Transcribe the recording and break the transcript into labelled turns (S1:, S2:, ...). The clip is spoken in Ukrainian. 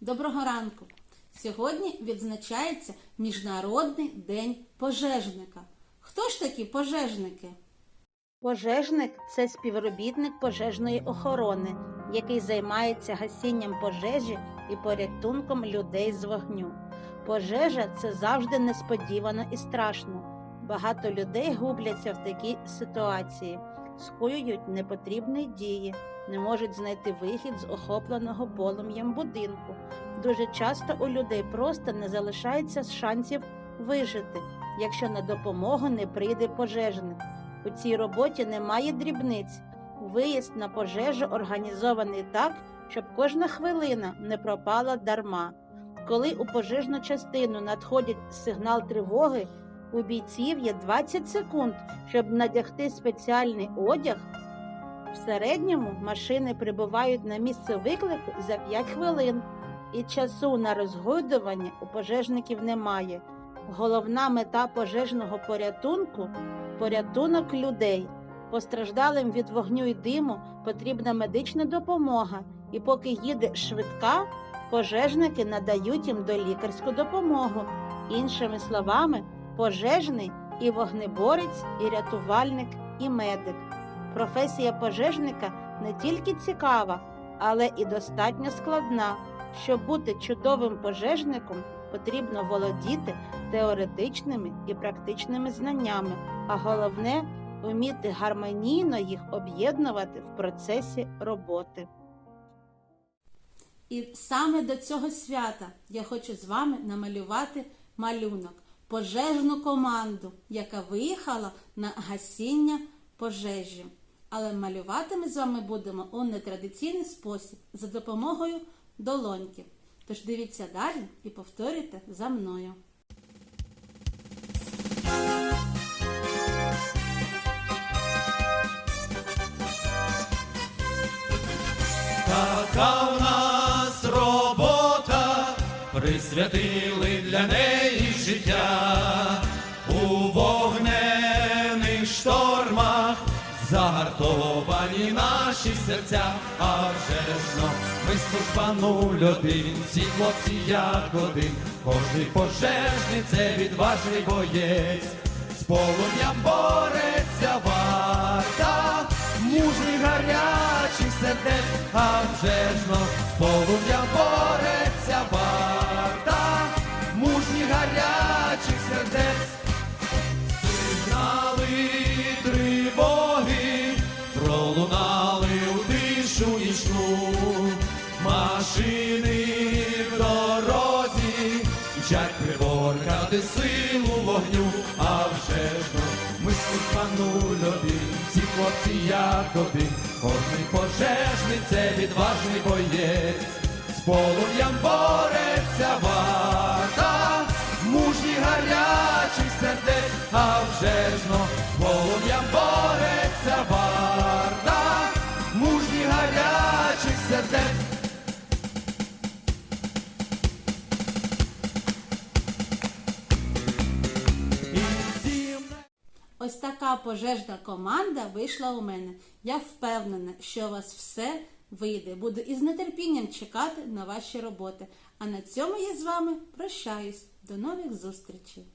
S1: Доброго ранку! Сьогодні відзначається Міжнародний день пожежника. Хто ж такі пожежники?
S2: Пожежник це співробітник пожежної охорони, який займається гасінням пожежі і порятунком людей з вогню. Пожежа це завжди несподівано і страшно. Багато людей губляться в такій ситуації, скоюють непотрібні дії, не можуть знайти вихід з охопленого полум'ям будинку. Дуже часто у людей просто не залишається шансів вижити, якщо на допомогу не прийде пожежник. У цій роботі немає дрібниць. Виїзд на пожежу організований так, щоб кожна хвилина не пропала дарма. Коли у пожежну частину надходить сигнал тривоги, у бійців є 20 секунд, щоб надягти спеціальний одяг. В середньому машини прибувають на місце виклику за 5 хвилин, і часу на розгойдування у пожежників немає. Головна мета пожежного порятунку порятунок людей. Постраждалим від вогню і диму потрібна медична допомога, і поки їде швидка, пожежники надають їм долікарську допомогу. Іншими словами, пожежний і вогнеборець, і рятувальник, і медик. Професія пожежника не тільки цікава, але і достатньо складна. Щоб бути чудовим пожежником, потрібно володіти теоретичними і практичними знаннями, а головне вміти гармонійно їх об'єднувати в процесі роботи.
S1: І саме до цього свята я хочу з вами намалювати малюнок, пожежну команду, яка виїхала на гасіння пожежі. Але малювати ми з вами будемо у нетрадиційний спосіб за допомогою долоньки. Тож дивіться далі і повторюйте за мною.
S3: Присвятили для неї життя. У вогнених штормах, загартовані наші серця, а вже ж но ми служба нуль один, всі хлопці як один, кожний пожежний це відважний боєць, з полум'ям бореться варта, мужній гарячих сердець, а вже ж но полум'ям бореться тривоги пролунали у тишу нічну, машини в дорозі мчать приборкати силу вогню, а вже ж ну, ми слухану любі, всі хлопці як один, кожний пожежний це відважний боєць, з полум'ям бореться варта, мужній гарячих сердець, а вже ж но
S1: Ось така пожежна команда вийшла у мене. Я впевнена, що у вас все вийде. Буду із нетерпінням чекати на ваші роботи. А на цьому я з вами прощаюсь. До нових зустрічей!